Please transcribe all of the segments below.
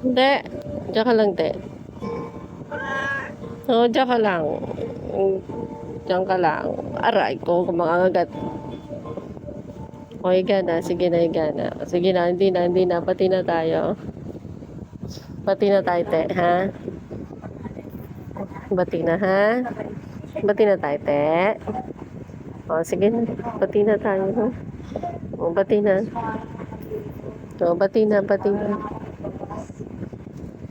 Hindi. Diyan lang, te. Oo, diyan ka lang. Diyan ka lang. Aray ko, kumakagat. O, higa na. Sige na, higa na. Sige na, hindi na, hindi na. Pati na tayo. Pati na tayo, te, ha? Bati na, ha? Bati na tayo, te. O, sige na. Bati na tayo, ha? O, bati na. O, bati na, bati na.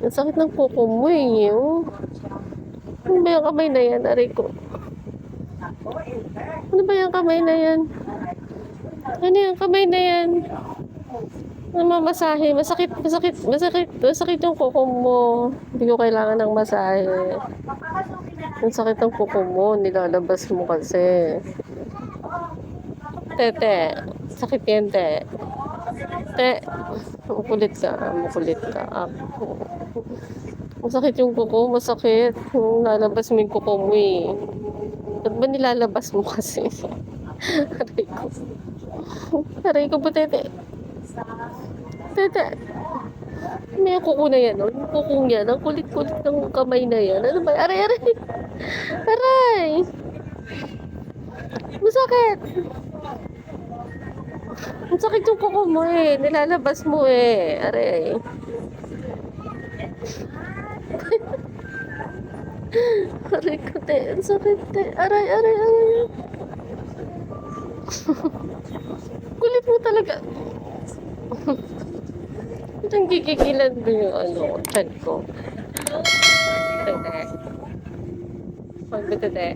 Ang sakit ng kuko mo, eh. Oh. Ano ba yung kamay na yan, aray ko? Ano ba yung kamay na yan? Ano yung kamay na yan? Namamasahe. Masakit, masakit, masakit. Masakit yung kuko mo. Hindi ko kailangan ng masahe. Ang sakit ng kuko mo. Nilalabas mo kasi. Tete. Sakit yan, te. Te. Makulit ka. Makulit ka. Ako. Masakit yung kuko. Masakit. Yung lalabas mo yung kuko mo eh. Ba't ba nilalabas mo kasi? Aray ko. Aray ko po, tete. Tete. May kuko na yan, oh. Yung kuko niya, ang kulit-kulit ng kamay na yan. Ano ba? Aray, aray. Aray. Masakit. Ang sakit yung kuko mo eh. Nilalabas mo eh. Aray. Aray ko, te. Ang sakit, te. Aray, aray, aray. Kulit mo talaga. Ang gigigilan mo yung ano, chan ko. Tete. Huwag mo, tete.